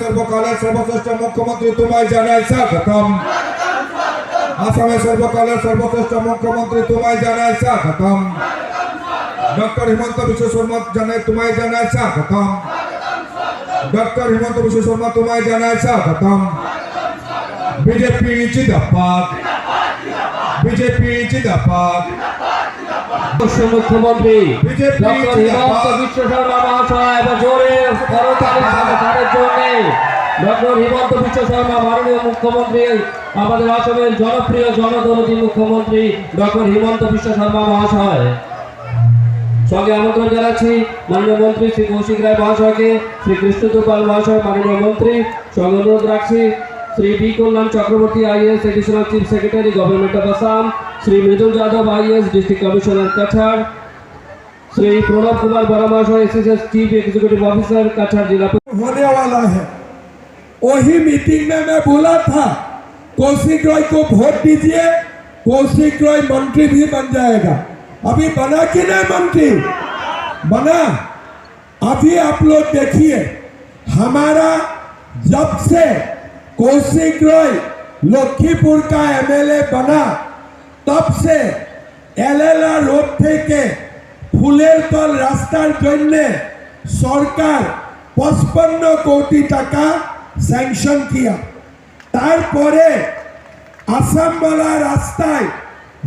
সর্বকালের সর্বশ্রেষ্ঠ মুখ্যমন্ত্রী তোমায় জানাই স্বাগতম আসামের সর্বকালের সর্বশ্রেষ্ঠ মুখ্যমন্ত্রী তোমায় জানাই স্বাগতম ডক্টর হিমন্ত বিশ্ব শর্মা জানাই তোমায় জানাই স্বাগতম ডক্টর হিমন্ত বিশ্ব শর্মা তোমায় জানাই স্বাগতম বিজেপি জিন্দাবাদ বিজেপি জিন্দাবাদ পশ্চ মুখ্যমন্ত্রী ডক্টর হিমন্ত বিশ্ব শর্মা মহাশয় জোরে তাদের জন্য। ডক্টর হিমন্ত বিশ্ব শর্মা মাননীয় মুখ্যমন্ত্রী আমাদের আসামের জনপ্রিয় জনদরদী মুখ্যমন্ত্রী ডক্টর হিমন্ত বিশ্ব শর্মা মহাশয়। সঙ্গে আমন্ত্রণ জানাচ্ছি মাননীয় মন্ত্রী শ্রী কৌশিক রায় মহাশয়কে শ্রী কৃষ্ণদোপাল মহাশয় মাননীয় মন্ত্রী। সঙ্গে অনুরোধ রাখছি Shri B Kalyan Chakraborty IAS additional chief secretary government of Assam Shri Mridul Yadav IAS district commissioner Cachar Shri Pranab Kumar Bora महाशय SSS chief executive officer Cachar जिला होने वाला है वही मीटिंग में मैं बोला था कौशिक रॉय को वोट दीजिए कौशिक रॉय मंत्री भी बन जाएगा अभी बना कि नहीं मंत्री बना अभी आप लोग देखिए हमारा जब से कौशिक रॉय लखीपुर का एमएलए बना तब से এলএলআর রোড থেকে ফুলের তল রাস্তার জন্য সরকার পঁচপন্ন কোটি টাকা স্যাংশন কিয়া তারপরে আসামবালা রাস্তায়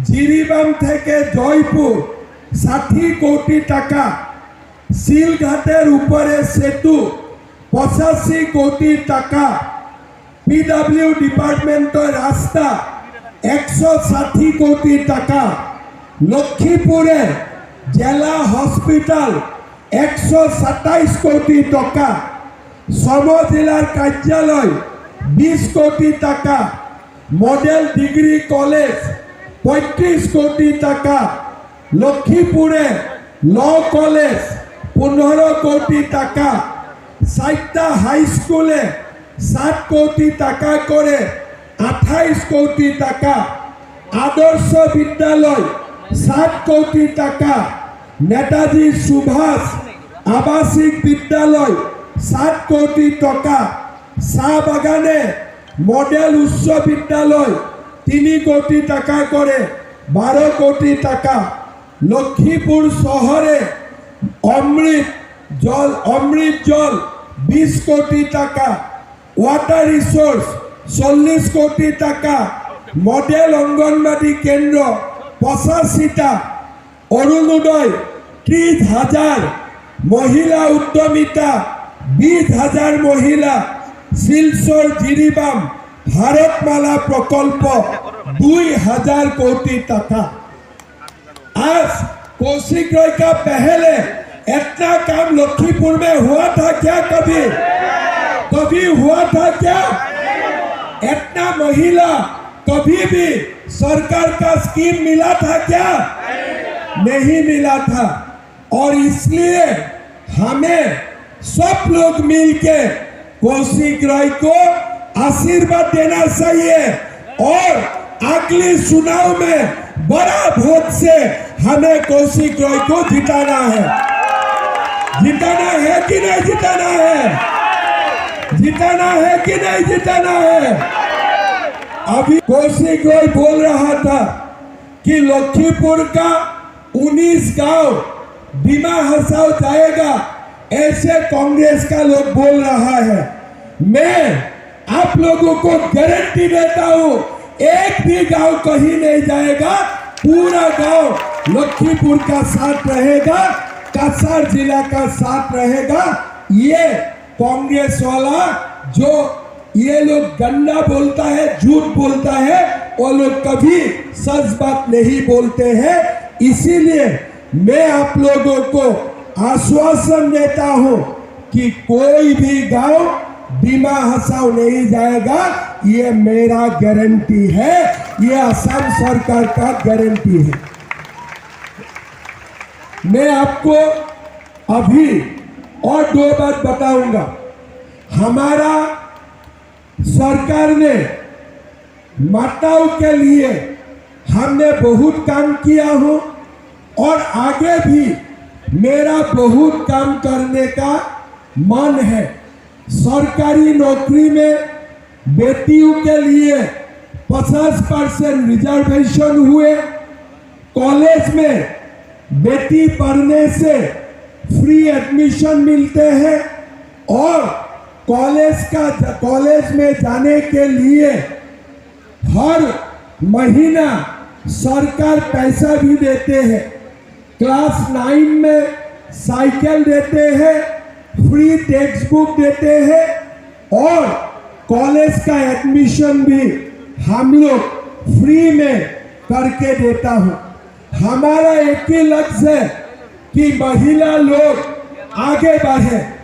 জিরিবাম থেকে জয়পুর ষাঠি কোটি টাকা শিলঘাটের উপরে সেতু পঁচাশি কোটি টাকা পিডাব্লিউ ডিপার্টমেন্টের রাস্তা একশো ষাঠি কোটি টাকা। লক্ষ্মীপুরে জেলা হসপিটাল একশো সাতাইশ কোটি টাকা। সম জেলার কার্যালয় বিশ কোটি টাকা। মডেল ডিগ্রি কলেজ পঁয়ত্রিশ কোটি টাকা। লক্ষ্মীপুরে ল কলেজ পনেরো কোটি টাকা। ষাটটা হাই স্কুলে ষাট কোটি টাকা করে, আঠাইশ কোটি টাকা, আদর্শ বিদ্যালয়, ষাট কোটি টাকা, নেতাজি সুভাষ আবাসিক বিদ্যালয়, ষাট কোটি টাকা, চা বাগানে মডেল উচ্চ বিদ্যালয়, তিনি কোটি টাকা করে, বারো কোটি টাকা, লক্ষ্মীপুর শহরে অমৃত জল অমৃত জল, বিশ কোটি টাকা ওয়াটার রিসোর্স চল্লিশ কোটি টাকা মডেল অঙ্গনবাদী কেন্দ্র পঁচাশিটা অরুণোদয় ত্রিশ হাজার মহিলা উদ্যমিতা বিশ হাজার মহিলা শিলচর জিরিবাম ভারতমালা প্রকল্প দুই হাজার কোটি টাকা आज कौशिक रॉय का पहले इतना काम लखीपुर में हुआ था क्या कभी कभी हुआ था क्या? इतना महिला कभी भी सरकार का स्कीम मिला था क्या? नहीं मिला था। और इसलिए हमें सब लोग मिलके कौशिक रॉय को आशीर्वाद देना चाहिए। और अगले चुनाव में बड़ा वोट से हमें कौशिक रॉय को जिताना है। जिताना है कि नहीं जिताना है? जिताना है कि नहीं जिताना है? अभी कौशिक रॉय बोल रहा था कि लखीपुर का 19 गाँव बीमा हसाव जाएगा, ऐसे कांग्रेस का लोग बोल रहा है। मैं आप लोगों को गारंटी देता हूँ, एक भी गाँव कहीं नहीं जाएगा, पूरा गाँव लखीपुर का साथ रहेगा, कासार जिला का साथ रहेगा। ये कांग्रेस वाला जो ये लोग गंदा बोलता है, झूठ बोलता है, वो लोग कभी सच बात नहीं बोलते हैं। इसीलिए मैं आप लोगों को आश्वासन देता हूँ कि कोई भी गाँव बीमा हसाव नहीं जाएगा। ये मेरा गारंटी है। ये असम सरकार का गारंटी है। मैं आपको अभी और दो बात बताऊँगा। हमारा सरकार ने माताओं के लिए हमने बहुत काम किया हो और आगे भी मेरा बहुत काम करने का मन है। सरकारी नौकरी में बेटियों के लिए 50 परसेंट रिजर्वेशन हुए। कॉलेज में बेटी पढ़ने से फ्री एडमिशन मिलते हैं और कॉलेज का, कॉलेज में जाने के लिए हर महीना सरकार पैसा भी देते हैं। क्लास नाइन में साइकिल देते हैं, फ्री टेक्स्ट बुक देते हैं और कॉलेज का एडमिशन भी हम लोग फ्री में करके देता हूँ। हमारा एक ही लक्ष्य है कि महिला लोग आगे बढ़े।